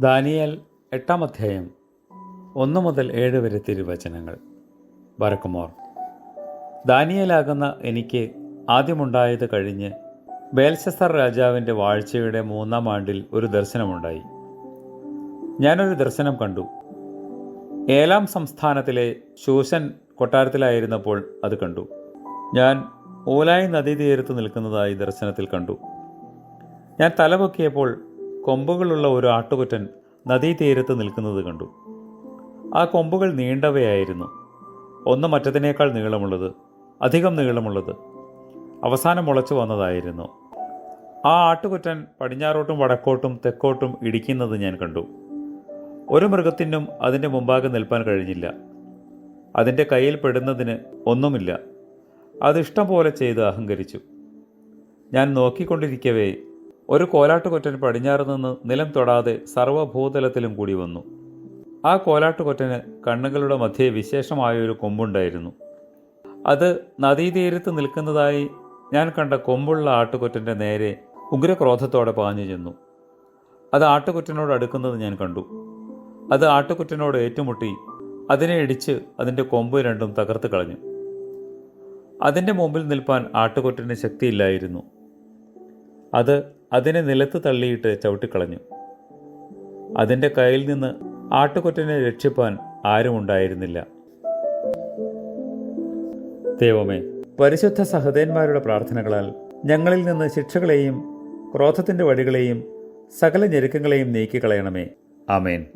Daniel എട്ടാം അധ്യായം ഒന്ന് മുതൽ ഏഴ് വരെ തിരുവചനങ്ങൾ. ബരക്കുമോർ ദാനിയലാകുന്ന എനിക്ക് ആദ്യമുണ്ടായത് കഴിഞ്ഞ് ബേൽശസ്തർ രാജാവിന്റെ വാഴ്ചയുടെ മൂന്നാം ആണ്ടിൽ ഒരു ദർശനമുണ്ടായി. ഞാനൊരു ദർശനം കണ്ടു. ഏലാം സംസ്ഥാനത്തിലെ ശൂശൻ കൊട്ടാരത്തിലായിരുന്നപ്പോൾ അത് കണ്ടു. ഞാൻ ഓലായി നദീതീരത്ത് നിൽക്കുന്നതായി ദർശനത്തിൽ കണ്ടു. ഞാൻ തലപൊക്കിയപ്പോൾ കൊമ്പുകളുള്ള ഒരു ആട്ടുകുറ്റൻ നദീതീരത്ത് നിൽക്കുന്നത് കണ്ടു. ആ കൊമ്പുകൾ നീണ്ടവയായിരുന്നു. ഒന്ന് മറ്റതിനേക്കാൾ നീളമുള്ളത് അധികം നീളമുള്ളത്. അവസാനം മുളച്ചു വന്നതായിരുന്നു. ആ ആട്ടുകുറ്റൻ പടിഞ്ഞാറോട്ടും വടക്കോട്ടും തെക്കോട്ടും ഇടിക്കുന്നത് ഞാൻ കണ്ടു. ഒരു മൃഗത്തിനും അതിന്റെ മുമ്പാകെ നിൽപ്പാൻ കഴിഞ്ഞില്ല. അതിന്റെ കയ്യിൽ പെടുന്നതിന് ഒന്നുമില്ല. അതിഷ്ടം പോലെ ചെയ്ത് അഹങ്കരിച്ചു. ഞാൻ നോക്കിക്കൊണ്ടിരിക്കവേ ഒരു കോലാട്ടുകൊറ്റൻ പടിഞ്ഞാറ് നിന്ന് നിലം തൊടാതെ സർവഭൂതലത്തിലും കൂടി വന്നു. ആ കോലാട്ടുകൊറ്റന് കണ്ണുകളുടെ മധ്യേ വിശേഷമായ ഒരു കൊമ്പുണ്ടായിരുന്നു. അത് നദീതീരത്ത് നിൽക്കുന്നതായി ഞാൻ കണ്ട കൊമ്പുള്ള ആട്ടുകൊറ്റന്റെ നേരെ ഉഗ്രക്രോധത്തോടെ പാഞ്ഞു ചെന്നു. അത് ആട്ടുകൊറ്റനോട് അടുക്കുന്നത് ഞാൻ കണ്ടു. അത് ആട്ടുകൊറ്റനോട് ഏറ്റുമുട്ടി അതിനെ ഇടിച്ച് അതിന്റെ കൊമ്പ് രണ്ടും തകർത്ത് കളഞ്ഞു. അതിന്റെ മുമ്പിൽ നിൽപ്പാൻ ആട്ടുകൊറ്റന് ശക്തിയില്ലായിരുന്നു. അത് അതിനെ നിലത്ത് തള്ളിയിട്ട് ചവിട്ടിക്കളഞ്ഞു. അതിന്റെ കയ്യിൽ നിന്ന് ആട്ടുകൊറ്റനെ രക്ഷിപ്പാൻ ആരുമുണ്ടായിരുന്നില്ല. ദൈവമേ പരിശുദ്ധ സഹദേന്മാരുടെ പ്രാർത്ഥനകളാൽ ഞങ്ങളിൽ നിന്ന് ശിക്ഷകളെയും ക്രോധത്തിന്റെ വഴികളെയും സകല ഞെരുക്കങ്ങളെയും നീക്കിക്കളയണമേ. ആമേൻ.